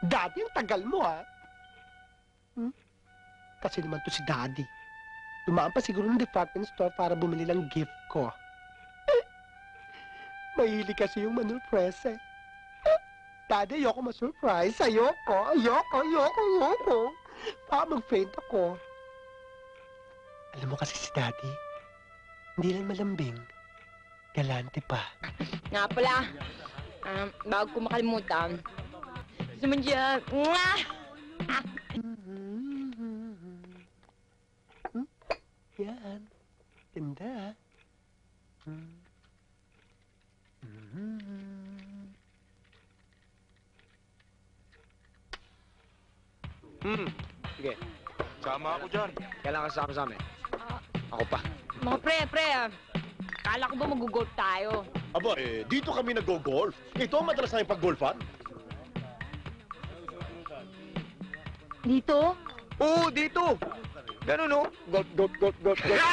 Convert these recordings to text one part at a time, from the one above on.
Daddy, ang tagal mo, ha? Hmm? Kasi naman to si Daddy. Dumaan pa siguro ng department store para bumili ng gift ko. Mahilig kasi yung manurpresa. eh. Daddy, ayoko ma-surprise. Ayoko, ayoko, ayoko, ayoko. Baka mag-faint ako. Alam mo kasi si Daddy, hindi lang malambing. Galante pa. Nga pala, um, bago ko makalimutan, gusto mo dyan, mwah! Hmm? Yan. Ganda. Hmm. Mhm. Hmm. Sige. Sama ako dyan. Kailangan kasama sa amin. Ako pa. Mga pre, pre, ah, kala ko ba mag-golf tayo? Aba, eh, dito kami nag-golf. Ito ang madalas tayong pag-golfan. Dito? Oo, dito. Ganun, no? Golf, golf, golf, golf, golf.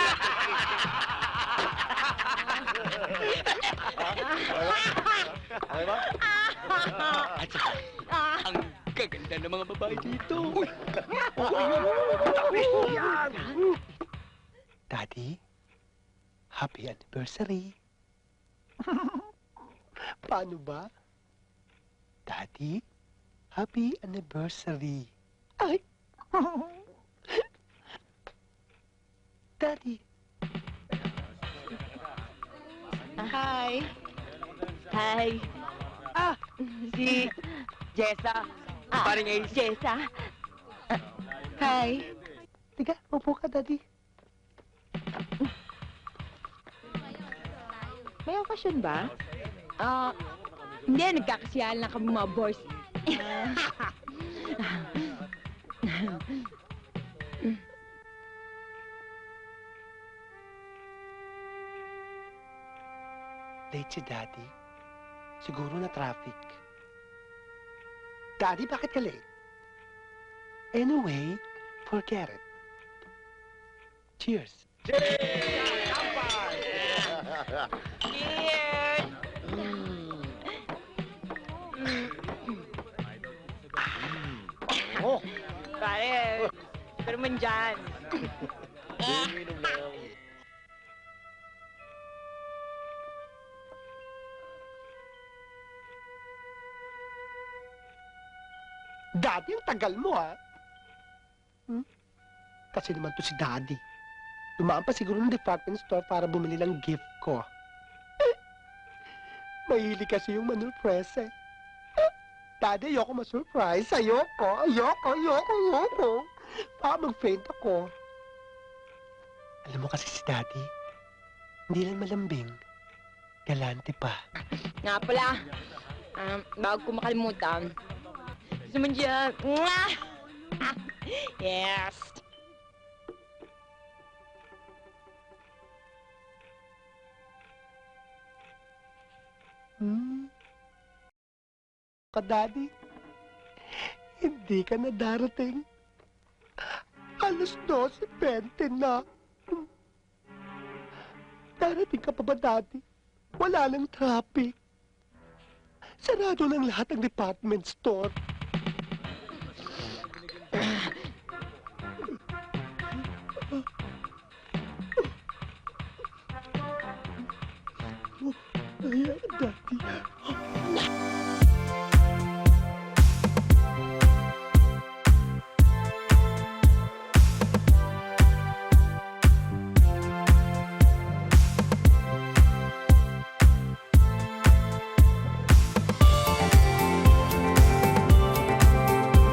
Okay ba? At saka, ang gaganda ng mga babae dito. Uy! Daddy, happy anniversary. Paano ba? Daddy, happy anniversary. Daddy, Hi. Hi. Ah, si Jessa. Ah, Paring Ace. Jessa. Ah, hi. tiga, upo ka, Daddy. May okasyon ba? Ah, hindi, nagkakasiyahan lang kami mga boys. Late si Daddy. Siguro na traffic. Daddy, bakit ka late? Anyway, forget it. Cheers. Cheers! Oh, Pare, pero man dyan. Daddy, ang tagal mo, ha? Hmm? Kasi naman to si Daddy. Dumaan pa siguro ng department store para bumili ng gift ko. Mahilig kasi yung manurpresa. eh. Daddy, ayoko ma-surprise. Ayoko, ayoko, ayoko, ayoko. Baka mag-faint ako. Alam mo kasi si Daddy, hindi lang malambing. Galante pa. Nga pala, um, bago ko makalimutan, mo dyan, yes! Hmm? Ka, Daddy? Hindi ka na darating. Alas 12.20 na. Hmm. Darating ka pa ba, Daddy? Wala nang traffic. Sarado ng lahat ng department store. Daddy.